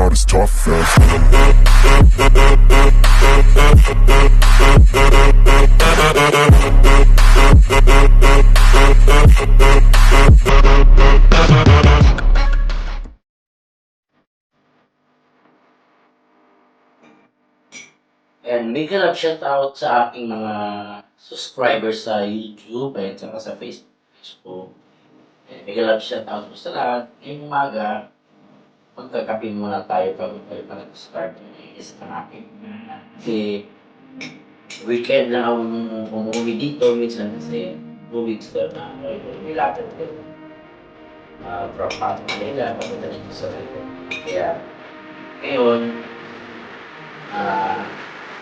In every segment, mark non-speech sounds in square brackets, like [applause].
not as tough as And big love shout out sa aking mga subscribers sa YouTube at sa Facebook. And big love shout out po sa lahat. Ngayong umaga, magkakape muna tayo bago tayo mag-start ng isang aking. Kasi weekend lang ako umuwi dito minsan kasi two weeks na na nilapit ko. Uh, from Pato Manila, papunta dito sa Kaya, ngayon, ah,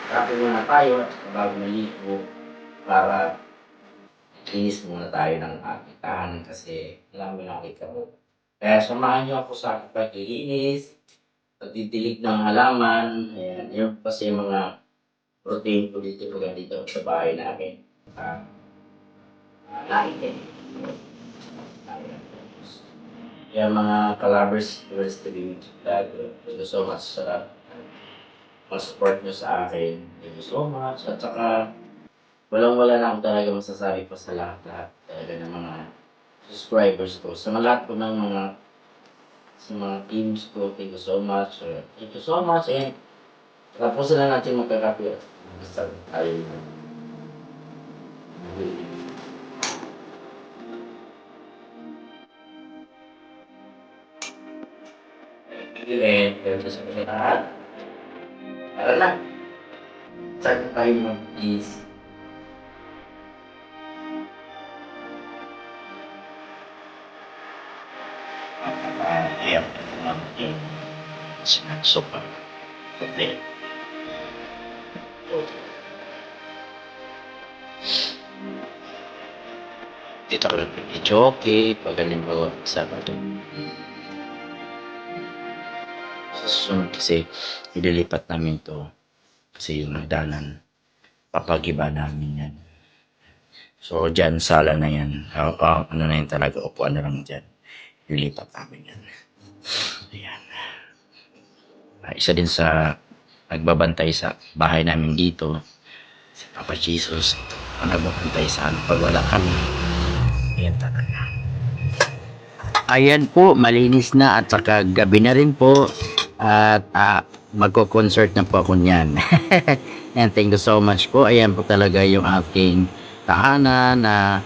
Kape muna tayo at bago maligo para linis muna tayo ng aking tahanan kasi alam mo nakita mo. Kaya samahan niyo ako sa aking paglilinis, pagdidilig ng halaman, ayan, yun kasi yung mga routine ko dito pag dito sa bahay namin. Uh, uh, nakin Kaya mga kalabers, first to be vlog, thank you so much sa mag-support nyo sa akin. Thank you so much. At saka, walang-wala na ako talaga masasabi pa sa lahat-lahat talaga ng mga subscribers ko. Sa lahat ko ng mga sa mga teams ko, thank you so much. Uh, thank you so much. And tapos na natin magkakapi. Basta tayo. And, and, sa mga lahat. Tara na. Saan tayo mag-is? Ayan. Sopa. Okay. Dito ka lang medyo okay. Pag galing mo sa. Sa susunod kasi ililipat namin to kasi yung nagdanan papagiba namin yan so dyan sala na yan uh, uh, ano na yun talaga upuan na lang dyan ililipat namin yan. Ayan. Ah, isa din sa nagbabantay sa bahay namin dito si Papa Jesus. Ang nagbabantay sa ano pag wala kami. Ayan talaga ayan po malinis na at saka gabi na rin po. At ah, magko-concert na po ako niyan. [laughs] And thank you so much po. Ayan po talaga yung aking tahanan na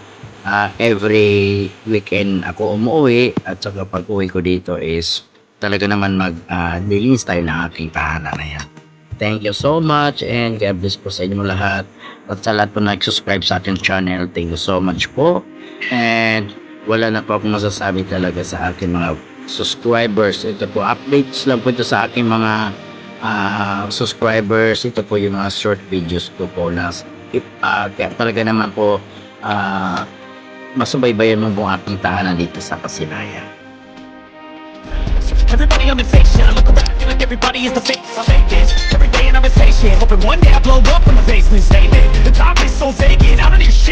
ah, every weekend ako umuwi at saka pag uwi ko dito is talaga naman mag uh, nilinis tayo ng aking tahanan na yan. Thank you so much and God bless po sa inyo lahat. At sa lahat po nag-subscribe sa aking channel, thank you so much po. And wala na po akong masasabi talaga sa aking mga subscribers. Ito po, updates lang po ito sa aking mga ah, subscribers. Ito po yung mga short videos ko po na uh, kaya talaga naman po ah, masubaybayan mo ang aking tahanan dito sa Kasilayan. Everybody on vacation, I look around, like everybody is the face I'm making Every day an invitation, hoping one day I blow up when the basement statement The top is so vacant, I don't hear shit